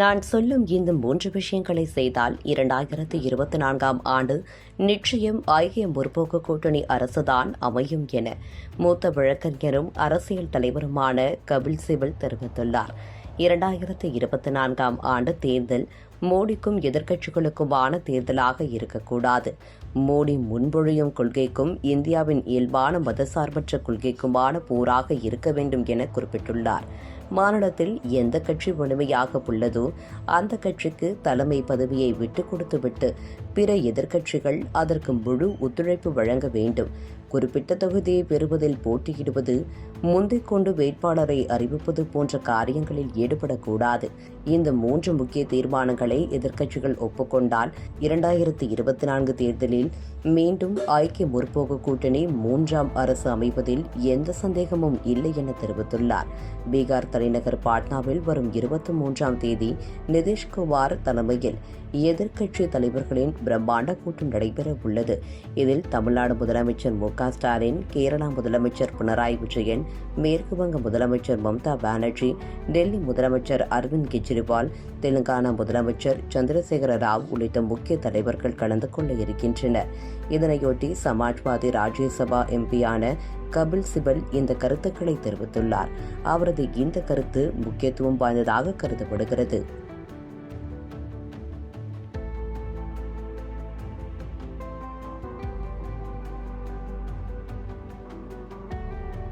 நான் சொல்லும் இந்த மூன்று விஷயங்களை செய்தால் இரண்டாயிரத்து இருபத்தி நான்காம் ஆண்டு நிச்சயம் ஐக்கிய முற்போக்கு கூட்டணி அரசுதான் அமையும் என மூத்த வழக்கறிஞரும் அரசியல் தலைவருமான கபில் சிபல் தெரிவித்துள்ளார். இரண்டாயிரத்து இருபத்தி நான்காம் ஆண்டு தேர்தல் மோடிக்கும் எதிர்க்கட்சிகளுக்குமான தேர்தலாக இருக்கக்கூடாது. மோடி முன்மொழியும் கொள்கைக்கும் இந்தியாவின் இயல்பான மதசார்பற்ற கொள்கைக்குமான போராக இருக்க வேண்டும் என குறிப்பிட்டுள்ளார். மாநிலத்தில் எந்த கட்சி வலிமையாக உள்ளதோ அந்த கட்சிக்கு தலைமை பதவியை விட்டு கொடுத்துவிட்டு பிற எதிர்க்கட்சிகள் அதற்கு முழு ஒத்துழைப்பு வழங்க வேண்டும். குறிப்பிட்ட தொகுதியை பெறுவதில் போட்டியிடுவது முந்திக் கொண்டு வேட்பாளரை அறிவிப்பது போன்ற காரியங்களில் ஈடுபடக்கூடாது. இந்த மூன்று முக்கிய தீர்மானங்களை எதிர்க்கட்சிகள் ஒப்புக்கொண்டால் இரண்டாயிரத்தி இருபத்தி நான்கு தேர்தலில் மீண்டும் ஐக்கிய முற்போக்கு கூட்டணி மூன்றாம் அரசு அமைப்பதில் எந்த சந்தேகமும் இல்லை என தெரிவித்துள்ளார். பீகார் தலைநகர் பாட்னாவில் வரும் இருபத்தி மூன்றாம் தேதி நிதிஷ்குமார் தலைமையில் எதிர்க்கட்சி தலைவர்களின் பிரம்மாண்ட கூட்டம் நடைபெற உள்ளது இதில் தமிழ்நாடு முதலமைச்சர் மு ஸ்டாலின் கேரளா முதலமைச்சர் பினராயி விஜயன் மேற்கு வங்க முதலமைச்சர் மம்தா பானர்ஜி டெல்லி முதலமைச்சர் அரவிந்த் கெஜ்ரிவால் தெலுங்கானா முதலமைச்சர் சந்திரசேகர ராவ் உள்ளிட்ட முக்கிய தலைவர்கள் கலந்து கொள்ள இருக்கின்றனர். இதனையொட்டி சமாஜ்வாதி ராஜ்யசபா எம்பியான கபில் சிபல் இந்த கருத்துக்களை தெரிவித்துள்ளார். அவரது இந்த கருத்து முக்கியத்துவம் வாய்ந்ததாக கருதப்படுகிறது.